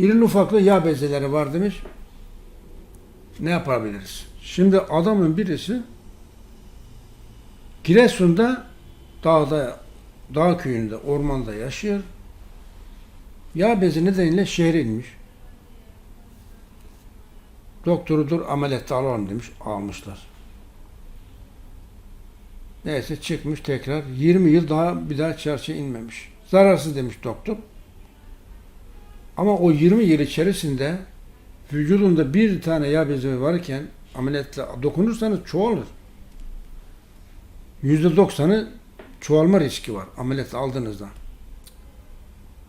İrili ufaklı yağ bezeleri var demiş. Ne yapabiliriz? Şimdi adamın birisi Giresun'da dağda, dağ köyünde, ormanda yaşıyor. Yağ bezi nedeniyle şehre inmiş. Doktoru dur ameliyatta alalım demiş. Almışlar. Neyse çıkmış tekrar. 20 yıl daha bir daha çarşıya inmemiş. Zararsız demiş doktor. Ama o 20 yıl içerisinde vücudunda bir tane yağ bezi varken ameliyatla dokunursanız çoğalır. %90'ı çoğalma riski var ameliyat aldığınızda.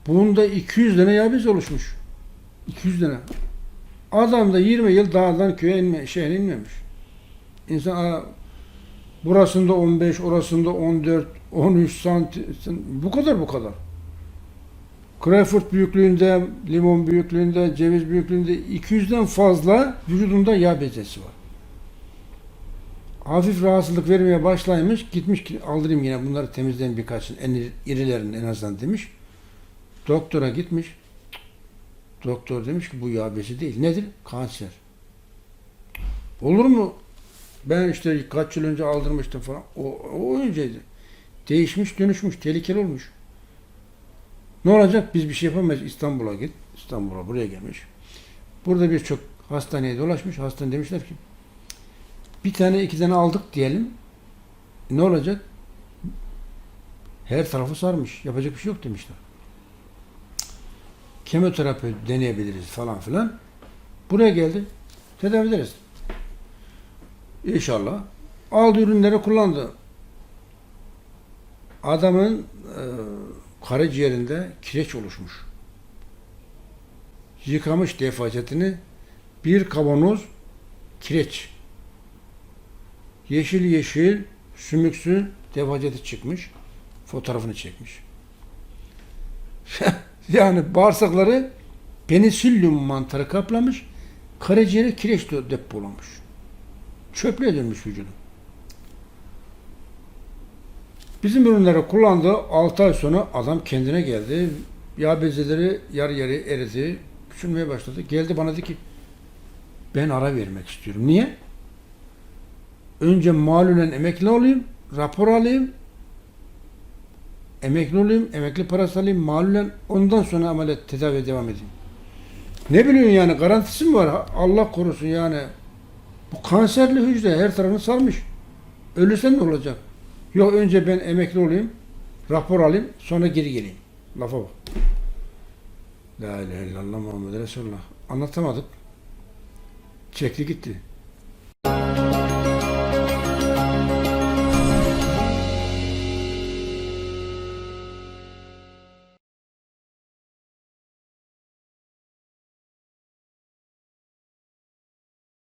Bunda 200 tane yağ bezi oluşmuş. 200 tane. Adam da 20 yıl dağdan köye inme, şehre inmemiş. İnsan "Aa, burasında 15, orasında 14, 13 santim, bu kadar bu kadar. Greyfurt büyüklüğünde, limon büyüklüğünde, ceviz büyüklüğünde 200'den fazla vücudunda yağ bezesi var. Hafif rahatsızlık vermeye başlaymış, gitmiş ki aldırayım yine bunları temizleyin birkaçını, en iri- irilerini en azından demiş. Doktora gitmiş. Doktor demiş ki bu yağ bezi değil. Nedir? Kanser. Olur mu? Ben işte kaç yıl önce aldırmıştım falan. O, o önceydi. Değişmiş, dönüşmüş, tehlikeli olmuş. Ne olacak? Biz bir şey yapamayız. İstanbul'a git. İstanbul'a buraya gelmiş. Burada birçok hastaneye dolaşmış. Hastane demişler ki bir tane iki tane aldık diyelim. Ne olacak? Her tarafı sarmış. Yapacak bir şey yok demişler. Kemoterapi deneyebiliriz falan filan. Buraya geldi. Tedavi ederiz. İnşallah. Aldı ürünleri kullandı. Adamın e, karaciğerinde kireç oluşmuş. Yıkamış defacetini bir kavanoz kireç. Yeşil yeşil sümüksü defaceti çıkmış. Fotoğrafını çekmiş. yani bağırsakları penisilyum mantarı kaplamış. Karaciğeri kireç depolamış. Çöplüğe dönmüş vücudu. Bizim ürünleri kullandı. 6 ay sonra adam kendine geldi. Yağ bezeleri yarı yarı eridi. Küçülmeye başladı. Geldi bana dedi ki ben ara vermek istiyorum. Niye? Önce malulen emekli olayım, rapor alayım, emekli olayım, emekli parası alayım, malulen ondan sonra ameliyat tedaviye devam edeyim. Ne biliyorsun yani garantisi mi var? Allah korusun yani. Bu kanserli hücre her tarafını sarmış. Ölürsen ne olacak? Yok önce ben emekli olayım, rapor alayım, sonra geri geleyim. Lafa bak. La ilahe illallah Muhammed Resulullah. Anlatamadık. Çekti gitti.